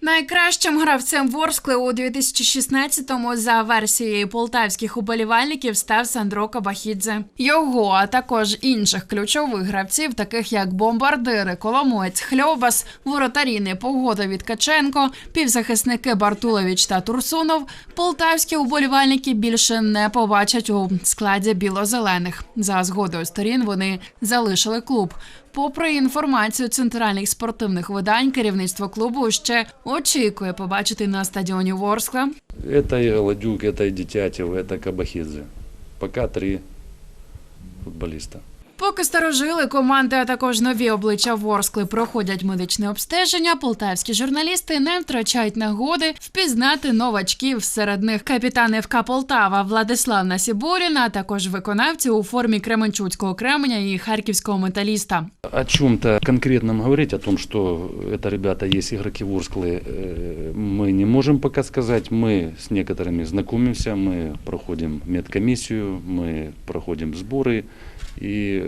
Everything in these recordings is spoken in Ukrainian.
Найкращим гравцем Ворскли у 2016-му за версією полтавських уболівальників став Сандро Кабахідзе. Його, а також інших ключових гравців, таких як бомбардири, Коломоєць, Хльобас, воротарі Непогода Віткаченко, півзахисники Бартулович та Турсунов, полтавські уболівальники більше не побачать у складі біло-зелених. За згодою сторін вони залишили клуб. Попри інформацію центральних спортивних видань, керівництво клубу ще очікує побачити на стадіоні Ворскла Это и Гладюк, это и Дитятев, это Кабахидзе. Пока три футболиста. Поки старожили команди, а також нові обличчя Ворскли проходять медичне обстеження, полтавські журналісти не втрачають нагоди впізнати новачків серед них капітан ФК Полтава Владислав Насібурін, а також виконавці у формі Кременчуцького кременя і харківського металіста. О чем-то конкретном говорить, о том, что это ребята есть игроки Ворсклы, э, мы не можем пока сказать. Мы с некоторыми знакомимся, мы проходим медкомиссию, мы проходим сборы. И э,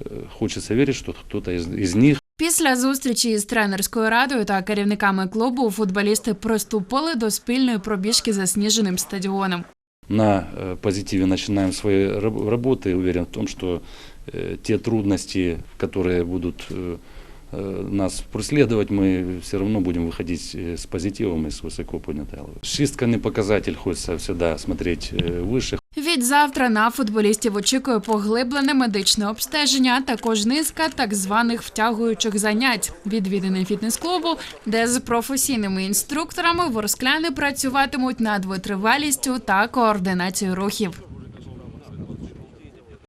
э, хочется верить, что кто-то из, из них Після зустрічі із тренерською радою та керівниками клубу футболісти приступили до спільної пробіжки засніженим стадіоном. на э, позитиве начинаем свои раб- работы. Уверен в том, что э, те трудности, которые будут э, э, нас преследовать, мы все равно будем выходить э, с позитивом и с высоко поднятой головой. Шистка не показатель, хочется всегда смотреть э, выше, Від завтра на футболістів очікує поглиблене медичне обстеження, також низка так званих втягуючих занять, відвіданий фітнес-клубу, де з професійними інструкторами ворскляни працюватимуть над витривалістю та координацією рухів.